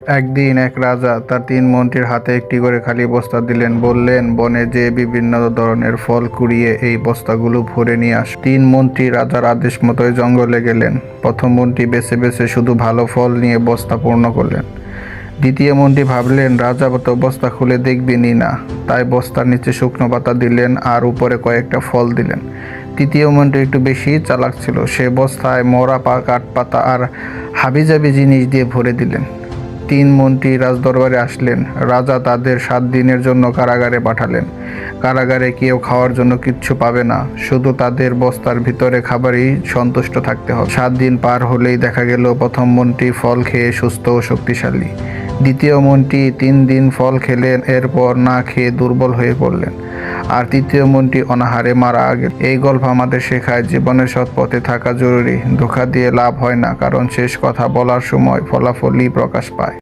একদিন এক রাজা তার তিন মন্ত্রীর হাতে একটি করে খালি বস্তা দিলেন, বললেন, বনে যে বিভিন্ন ধরনের ফল কুড়িয়ে এই বস্তাগুলো ভরে নিয়ে আস। তিন মন্ত্রী রাজার আদেশ মতোই জঙ্গলে গেলেন। প্রথম মন্ত্রী বেছে বেছে শুধু ভালো ফল নিয়ে বস্তা পূর্ণ করলেন। দ্বিতীয় মন্ত্রী ভাবলেন, রাজা তো বস্তা খুলে দেখবেনই না। তাই বস্তার নিচে শুকনো পাতা দিলেন আর উপরে কয়েকটা ফল দিলেন। তৃতীয় মন্ত্রী একটু বেশি চালাক ছিল। সে বস্তায় মরা পা কাঠ পাতা আর হাবিজাবি জিনিস দিয়ে ভরে দিলেন। তিন মন্ত্রী রাজদরবারে আসলেন। রাজা তাদের সাত দিনের জন্য কারাগারে পাঠালেন। কারাগারে কেউ খাওয়ার জন্য কিচ্ছু পাবে না। শুধু তাদের বস্তার ভিতরে খাবারই সন্তুষ্ট থাকতে হবে। সাত দিন পার হলেই দেখা গেল প্রথম মন্ত্রী ফল খেয়ে সুস্থ ও শক্তিশালী। দ্বিতীয় মন্ত্রী তিন দিন ফল খেলেন, এরপর না খেয়ে দুর্বল হয়ে পড়লেন। আর তৃতীয় মনটি অনাহারে মারা গেল এই গল্প আমাদের শেখায় জীবনের সৎ পথে থাকা জরুরি। ধোকা দিয়ে লাভ হয় না, কারণ শেষ কথা বলার সময় ফলাফলই প্রকাশ পায়।